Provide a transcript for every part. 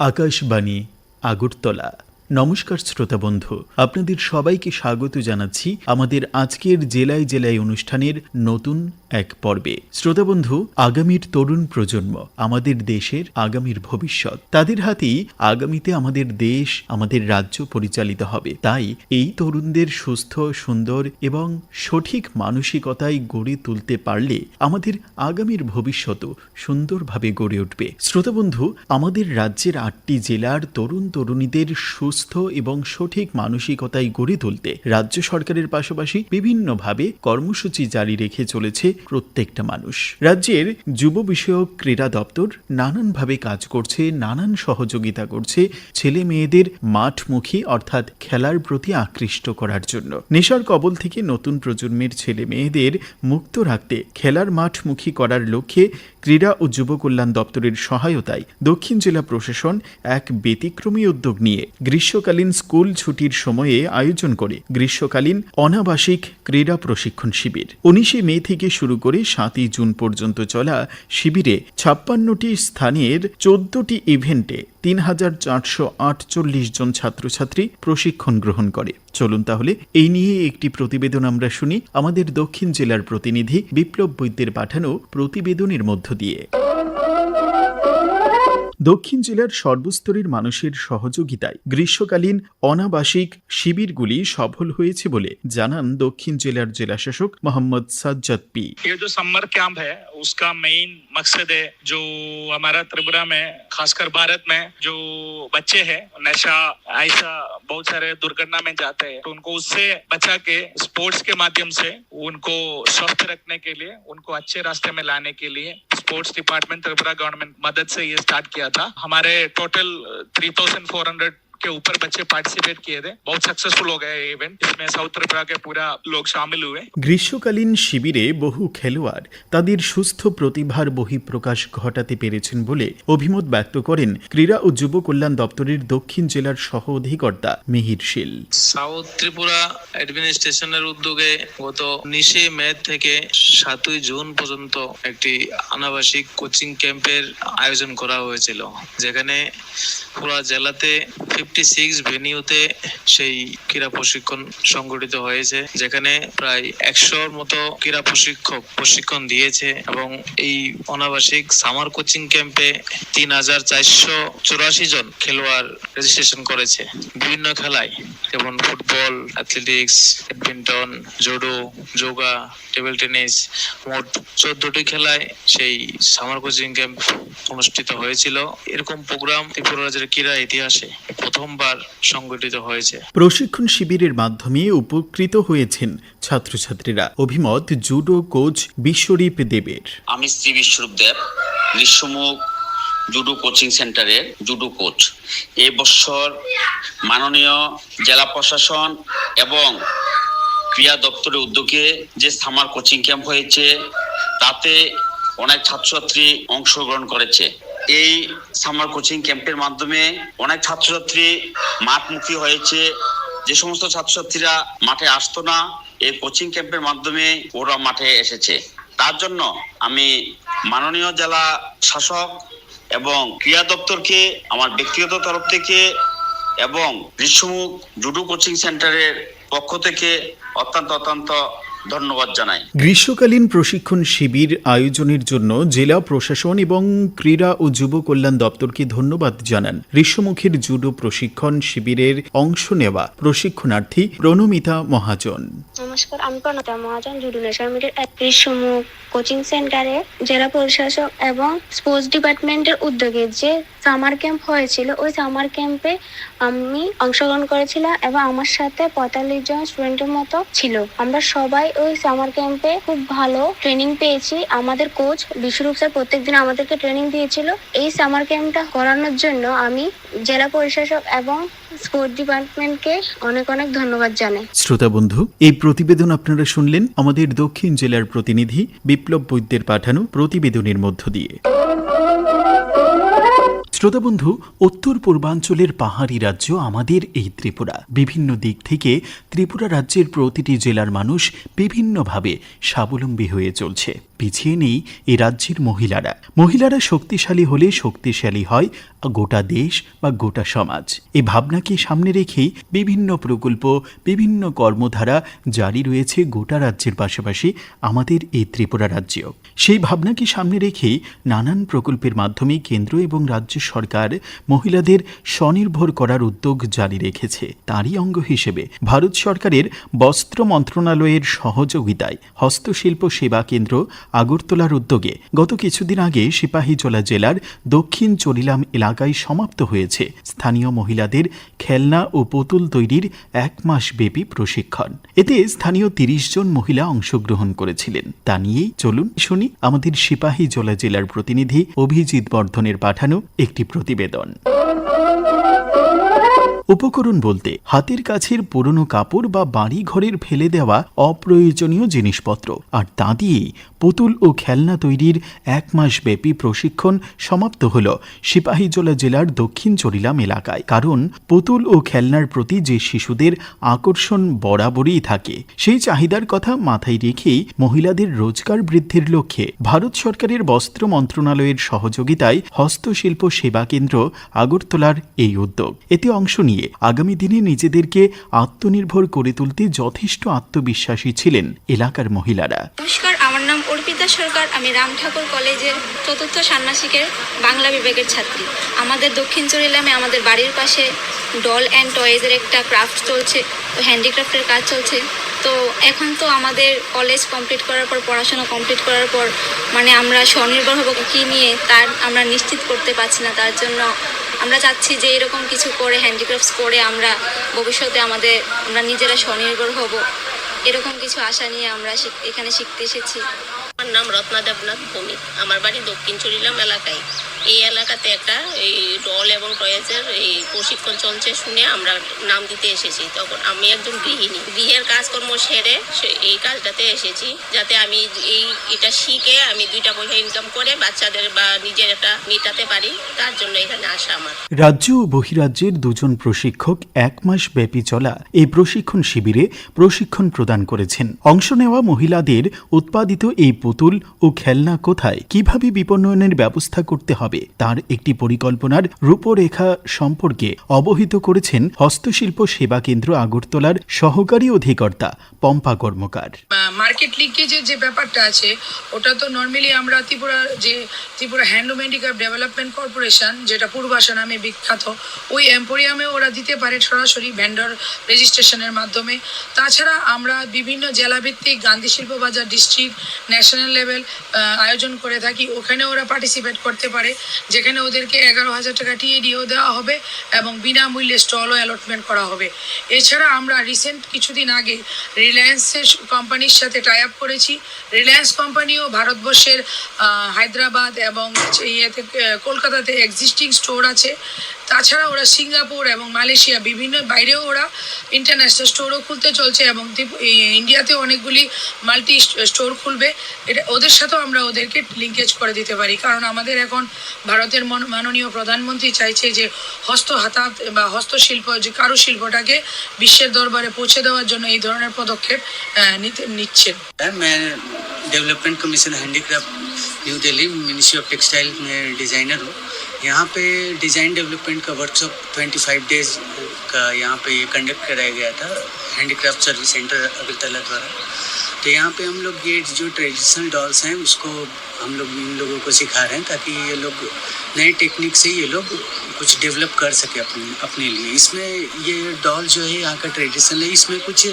আকাশবাণী আগরতলা। নমস্কার শ্রোতা বন্ধু, আপনাদের সবাইকে স্বাগত জানাচ্ছি আমাদের আজকের জেলায় জেলায় অনুষ্ঠানের নতুন এক পর্বে। শ্রোতা বন্ধু, আগামীর তরুণ প্রজন্ম, আমাদের দেশের আগামীর ভবিষ্যৎ। তাদের হাতেই আগামীতে আমাদের দেশ, আমাদের রাজ্য পরিচালিত হবে। তাই এই তরুণদের সুস্থ, সুন্দর এবং সঠিক মানসিকতায় গড়ে তুলতে পারলে আমাদের আগামীর ভবিষ্যতও সুন্দরভাবে গড়ে উঠবে। শ্রোতা বন্ধু, আমাদের রাজ্যের আটটি জেলার তরুণ তরুণীদের সুস্থ এবং সঠিক মানসিকতায় গড়ে তুলতে রাজ্য সরকারের পাশাপাশি বিভিন্নভাবে কর্মসূচি জারি রেখে চলেছে প্রত্যেকটা মানুষ। রাজ্যের যুব বিষয়ক ক্রীড়া দপ্তর নানানভাবে কাজ করছে, নানান সহযোগিতা করছে ছেলে মেয়েদের মাঠমুখী অর্থাৎ খেলার প্রতি আকৃষ্ট করার জন্য। নেশার কবল থেকে নতুন প্রজন্মের ছেলে মেয়েদের মুক্ত রাখতে খেলার মাঠমুখী করার লক্ষ্যে ক্রীড়া ও যুব কল্যাণ দপ্তরের সহায়তায় দক্ষিণ জেলা প্রশাসন এক ব্যতিক্রমী উদ্যোগ নিয়ে গ্রীষ্মকালীন স্কুল ছুটির সময়ে আয়োজন করে গ্রীষ্মকালীন অনাবাসিক ক্রীড়া প্রশিক্ষণ শিবির। উনিশে মে থেকে শুরু করে সাতই জুন পর্যন্ত চলা শিবিরে ছাপ্পান্নটি স্থানের চোদ্দটি ইভেন্টে তিন হাজার চারশো আটচল্লিশ জন ছাত্রছাত্রী প্রশিক্ষণ গ্রহণ করে। চলুন তাহলে এই নিয়ে একটি প্রতিবেদন আমরা শুনি। আমাদের দক্ষিণ জেলার প্রতিনিধি বিপ্লব বৈদ্যের পাঠানো প্রতিবেদনের মধ্য দিয়ে। দক্ষিণ জেলার সর্বস্তরের মানুষের সহযোগিতায় গ্রীষ্মকালীন অনাবাসিক শিবিরগুলি সফল হয়েছে বলে জানান দক্ষিণ জেলার জেলাশাসক মোহাম্মদ সাজ্জাদ পি ये जो समर कैंप है उसका मेन मकसद है जो हमारा त्रिपुरा में खासकर भारत में जो बच्चे हैं नशा ऐसा बहुत सारे दुर्घटना में जाते हैं तो उनको उससे बचा के स्पोर्ट्स के माध्यम से उनको स्वस्थ रखने के लिए उनको अच्छे रास्ते में लाने के लिए स्पोर्ट्स डिपार्टमेंट त्रिपुरा गवर्नमेंट मदद से ये स्टार्ट किया था। हमारे total three thousand four hundred के ऊपर बच्चे पार्टिसिपेट किए थे बहुत सक्सेसफुल हो गया ये इवेंट इसमें साउथ त्रिपुरा के पूरा लोग शामिल हुए গ্রীষ্মকালীন শিবিরে বহু খেলোয়াড় তাদের সুস্থ প্রতিভার বহিঃপ্রকাশ ঘটাতে পেরেছেন বলে অভিমত ব্যক্ত করেন ক্রীড়া ও যুব কল্যাণ দপ্তরের দক্ষিণ জেলার সহ অধিকর্তা মিহির শীল সাউথ ত্রিপুরা অ্যাডমিনিস্ট্রেশনের উদ্যোগে গত উনিশে মে থেকে সাতই জুন পর্যন্ত একটি আনাবাসিক কোচিং ক্যাম্পের আয়োজন করা হয়েছিল যেখানে পুরা জেলাতে ফিফটি সিক্স ভেনিউতে সেই ক্রীড়া প্রশিক্ষণ সংগঠিত হয়েছে, যেখানে প্রায় একশোর মতো ক্রীড়া প্রশিক্ষক প্রশিক্ষণ দিয়েছে এবং এই অনাবাসিক সামার কোচিং ক্যাম্পে তিন হাজার চারশো চুরাশি জন খেলোয়াড় রেজিস্ট্রেশন করেছে। বিভিন্ন খেলায়, যেমন football athletics badminton judo yoga table tennis মোট চোদ্দটি খেলায় সেই সামার কোচিং ক্যাম্প অনুষ্ঠিত হয়েছিল। এরকম প্রোগ্রাম ত্রিপুরা রাজ্যের ক্রীড়া ইতিহাসে প্রথমবার সংগঠিত হয়েছে। প্রশিক্ষণ শিবিরের মাধ্যমে উপকৃত হয়েছেন ছাত্রছাত্রীরা। অভিমত জুডো কোচ বিশ্বরূপ দেবের। আমি শ্রী বিশ্বরূপ দেব গ্রীষ্মমুখ জুডো কোচিং সেন্টারের জুডো কোচ। এই বছর মাননীয় জেলা প্রশাসন এবং ক্রীড়া দপ্তরের উদ্যোগে যে সামার কোচিং ক্যাম্প হয়েছে তাতে অনেক ছাত্রছাত্রী অংশগ্রহণ করেছে। এই সামার কোচিং ক্যাম্পের মাধ্যমে অনেক ছাত্রছাত্রী মাঠমুখী হয়েছে। যে সমস্ত ছাত্রছাত্রীরা মাঠে আসতো না, এই কোচিং ক্যাম্পের মাধ্যমে ওরা মাঠে এসেছে। তার জন্য আমি মাননীয় জেলা শাসক এবং ক্রীড়া দপ্তরকে, আমার ব্যক্তিগত তরফ থেকে এবং গ্রীষ্মমুখ জুডো কোচিং সেন্টারের পক্ষ থেকে অত্যন্ত অত্যন্ত ধন্যবাদ জানাই। গ্রীষ্মকালীন প্রশিক্ষণ শিবির আয়োজনের জন্য জেলা প্রশাসন এবং ক্রীড়া ও যুব কল্যাণ দপ্তরকে ধন্যবাদ জানান। ঋষ্যমুখীর জুডো প্রশিক্ষণ শিবিরের অংশ নেওয়া প্রশিক্ষণার্থী প্রণমিতা মহাজন। নমস্কার আমি প্রণতা মহাজন জুডু মিডিয়ার ত্রিশমুখ কোচিং সেন্টারে জেলা প্রশাসক এবং স্পোর্টস ডিপার্টমেন্টের উদ্যোগে যে সামার ক্যাম্প হয়েছিল ওই সামার ক্যাম্পে আমি অংশগ্রহণ করেছিলাম এবং আমার সাথে পঁয়তাল্লিশ জন স্টুডেন্টের মতো ছিল। আমরা সবাই ওই সামার ক্যাম্পে খুব ভালো ট্রেনিং পেয়েছি। আমাদের কোচ বিশ্বরূপ স্যার প্রত্যেকদিন আমাদেরকে ট্রেনিং দিয়েছিল। এই সামার ক্যাম্পটা করানোর জন্য আমি জেলা প্রশাসক এবং স্পোর্টস ডিপার্টমেন্টকে অনেক অনেক ধন্যবাদ জানাই। শ্রোতা বন্ধু, এই প্রতিবেদন আপনারা শুনলেন আমাদের দক্ষিণ জেলার প্রতিনিধি বিপ্লব বৈদ্যের পাঠানো প্রতিবেদনের মধ্য দিয়ে। শ্রোতাবন্ধু, উত্তর পূর্বাঞ্চলের পাহাড়ি রাজ্য আমাদের এই ত্রিপুরা। বিভিন্ন দিক থেকে ত্রিপুরা রাজ্যের প্রতিটি জেলার মানুষ বিভিন্নভাবে স্বাবলম্বী হয়ে চলছে। পিছিয়ে নেই এই রাজ্যের মহিলারা। মহিলারা শক্তিশালী হলে শক্তিশালী হয় গোটা দেশ বা গোটা সমাজ। এই ভাবনাকে সামনে রেখেই বিভিন্ন প্রকল্প, বিভিন্ন কর্মধারা জারি রয়েছে গোটা রাজ্যের পাশাপাশি আমাদের এই ত্রিপুরা রাজ্যেও। সেই ভাবনাকে সামনে রেখেই নানান প্রকল্পের মাধ্যমে কেন্দ্র এবং রাজ্য সরকার মহিলাদের স্বনির্ভর করার উদ্যোগ জারি রেখেছে। তারই অঙ্গ হিসেবে ভারত সরকারের বস্ত্র মন্ত্রণালয়ের সহযোগিতায় হস্তশিল্প সেবা কেন্দ্র আগরতলার উদ্যোগে গত কিছুদিন আগে সিপাহীজলা জেলার দক্ষিণ চরিলাম এলাকায় সমাপ্ত হয়েছে। স্থানীয় মহিলাদের খেলনা ও পুতুল তৈরির এক মাস ব্যাপী প্রশিক্ষণ। এতে স্থানীয় তিরিশ জন মহিলা অংশগ্রহণ করেছিলেন। তা নিয়েই চলুন শুনি আমাদের সিপাহীজলা জেলার প্রতিনিধি অভিজিৎ বর্ধনের পাঠানো একটি প্রতিবেদন। উপকরণ বলতে হাতের কাছের পুরনো কাপড় বা বাড়ি ঘরের ফেলে দেওয়া অপ্রয়োজনীয় জিনিসপত্র। আর তা দিয়েই পুতুল ও খেলনা তৈরির এক মাস ব্যাপী প্রশিক্ষণ সমাপ্ত হল সিপাহীজলা জেলার দক্ষিণ চরিলাম এলাকায়। কারণ পুতুল ও খেলনার প্রতি যে শিশুদের আকর্ষণ বরাবরই থাকে, সেই চাহিদার কথা মাথায় রেখেই মহিলাদের রোজগার বৃদ্ধির লক্ষ্যে ভারত সরকারের বস্ত্র মন্ত্রণালয়ের সহযোগিতায় হস্তশিল্প সেবা কেন্দ্র আগরতলার এই উদ্যোগ। এতে অংশ নিয়ে আগামী দিনে নিজেদেরকে আত্মনির্ভর করে তুলতে যথেষ্ট আত্মবিশ্বাসী ছিলেন এলাকার মহিলারা। নমস্কার, আমার নাম অর্পিতা সরকার। আমি রাম ঠাকুর কলেজের চতুর্থ ষান্মাসিকের বাংলা বিভাগের ছাত্রী। আমাদের দক্ষিণ চরিলামে আমাদের বাড়ির পাশে ডল অ্যান্ড টয়েজের একটা ক্রাফট চলছে তো হ্যান্ডিক্রাফটের কাজ চলছে। তো এখন তো আমাদের কলেজ কমপ্লিট করার পর, পড়াশোনা কমপ্লিট করার পর মানে আমরা স্বনির্ভর হব কী নিয়ে, তার আমরা নিশ্চিত করতে পারছি না। তার জন্য আমরা চাচ্ছি যে এরকম কিছু করে হ্যান্ডিক্রাফটস করে আমরা ভবিষ্যতে আমাদের, আমরা নিজেরা স্বনির্ভর হব। এরকম কিছু আশা নিয়ে আমরা এখানে শিখতে এসেছি। আমার নাম রত্না দেবনাথ ভৌমিক। আমার বাড়ি দক্ষিণ চরিলাম এলাকায়। এই এলাকাতে একটা এই ডল এবং টয়েসের এই প্রশিক্ষণ চলছে শুনে আমরা নাম দিতে এসেছি। তখন আমি একজন গৃহিণী। গৃহের কাজকর্ম সেরে এই কাজটাতে এসেছি, যাতে আমি এই, এটা শিখে আমি দুইটা পয়সা ইনকাম করে বাচ্চাদের বা নিজের একটা মেটাতে পারি, তার জন্য এখানে আসা আমার। রাজ্য ও বহিরাজ্যের দুজন প্রশিক্ষক এক মাস ব্যাপী চলা এই প্রশিক্ষণ শিবিরে প্রশিক্ষণ প্রদান করেছেন। অংশ নেওয়া মহিলাদের উৎপাদিত এই পুতুল ও খেলনা কোথায়? কীভাবে বিপণনের ব্যবস্থা করতে হবে? তার একটি পরিকল্পনার রূপরেখা সম্পর্কে অবহিত করেছেন হস্তশিল্প সেবা কেন্দ্র আগরতলার সহকারী অধিকর্তা পম্পা কর্মকার। মার্কেট লিঙ্কেজের যে ব্যাপারটা আছে, ওটা তো নর্মালি আমরা ত্রিপুরা যে ত্রিপুরা হ্যান্ডলুম ডেভেলপমেন্ট কর্পোরেশন যেটা পূর্বাসা নামে বিখ্যাত, ওই এম্পোরিয়ামে ওরা দিতে পারে সরাসরি ভেন্ডর রেজিস্ট্রেশনের মাধ্যমে। তাছাড়া আমরা বিভিন্ন জেলাভিত্তিক গান্ধী শিল্প বাজার ডিস্ট্রিক্ট ন্যাশনাল লেভেল আয়োজন করে থাকি, ওখানে ওরা পার্টিসিপেট করতে পারে। যেখানে ওদেরকে এগারো হাজার টাকা টিএডিও দেওয়া হবে এবং বিনামূল্যে স্টলও অ্যালটমেন্ট করা হবে। এছাড়া আমরা রিসেন্ট কিছুদিন আগে রিলায়েন্সের কোম্পানির সাথে টাই আপ করেছি। রিলায়েন্স কোম্পানিও ভারতবর্ষের হায়দ্রাবাদ এবং ইয়েতে কলকাতাতে এক্সিস্টিং স্টোর আছে। তাছাড়া ওরা সিঙ্গাপুর এবং মালয়েশিয়া বিভিন্ন বাইরেও ওরা ইন্টারন্যাশনাল স্টোরও খুলতে চলছে এবং ত্রিপু- এই ইন্ডিয়াতেও অনেকগুলি মাল্টি স্টোর খুলবে এটা ওদের সাথেও আমরা ওদেরকে লিঙ্কেজ করে দিতে পারি কারণ আমাদের এখন ভারতের মন- মাননীয় প্রধানমন্ত্রী চাইছে যে হস্ত হাতাত বা হস্তশিল্প যে কারুশিল্পটাকে বিশ্বের দরবারে পৌঁছে দেওয়ার জন্য এই ধরনের পদক্ষেপ আহ, নিতে নিচ্ছেন है मैं development commission handicraft new Delhi ministry of textile में डिज़ाइनर हूँ यहाँ पे डिज़ाइन डेवलपमेंट का वर्कशॉप 25 डेज़ का यहाँ पे ये कंडक्ट कराया गया था हैंडीक्राफ्ट सर्विस सेंटर अगरतला द्वारा। तो यहाँ पे हम लोग ये जो ट्रेडिशनल डॉल्स हैं, उसको हम लोग, इन लोगों को सिखा रहे हैं ताकि ये लोग नए टेक्निक से ये लोग कुछ डेवलप कर सके अपने अपने लिए। इसमें ये डॉल जो है यहाँ का ट्रेडिशनल है, इसमें कुछ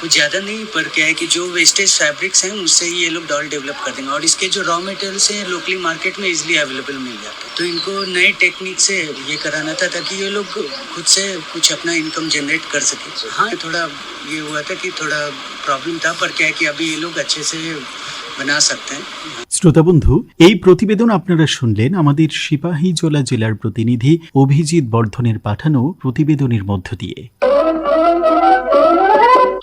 कुछ ज़्यादा नहीं पर क्या है कि जो वेस्टेज फैब्रिक्स हैं उससे ही ये लोग डॉल डेवलप कर देंगे और इसके जो रॉ मटेरियल्स हैं लोकली मार्केट में इजीली अवेलेबल मिल जाते हैं तो इनको नए टेक्निक से ये कराना था ताकि ये लोग खुद से कुछ अपना इनकम जनरेट कर सके हाँ थोड़ा ये हुआ था कि थोड़ा प्रॉब्लम था पर क्या है कि अभी ये लोग अच्छे से बना सकते हैं শ্রোতাবন্ধু এই প্রতিবেদন আপনারা শুনলেন আমাদের সিপাহীজলা জেলার প্রতিনিধি অভিজিৎ বর্ধনের পাঠানো প্রতিবেদনের মধ্য দিয়ে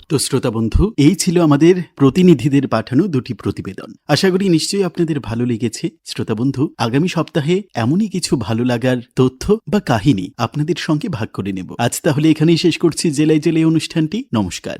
তো শ্রোতা বন্ধু, এই ছিল আমাদের প্রতিনিধিদের পাঠানো দুটি প্রতিবেদন। আশা করি নিশ্চয়ই আপনাদের ভালো লেগেছে। শ্রোতা বন্ধু, আগামী সপ্তাহে এমনই কিছু ভালো লাগার তথ্য বা কাহিনী আপনাদের সঙ্গে ভাগ করে নেব। আজ তাহলে এখানেই শেষ করছি। জেলায় জেলায় অনুষ্ঠানটি। নমস্কার।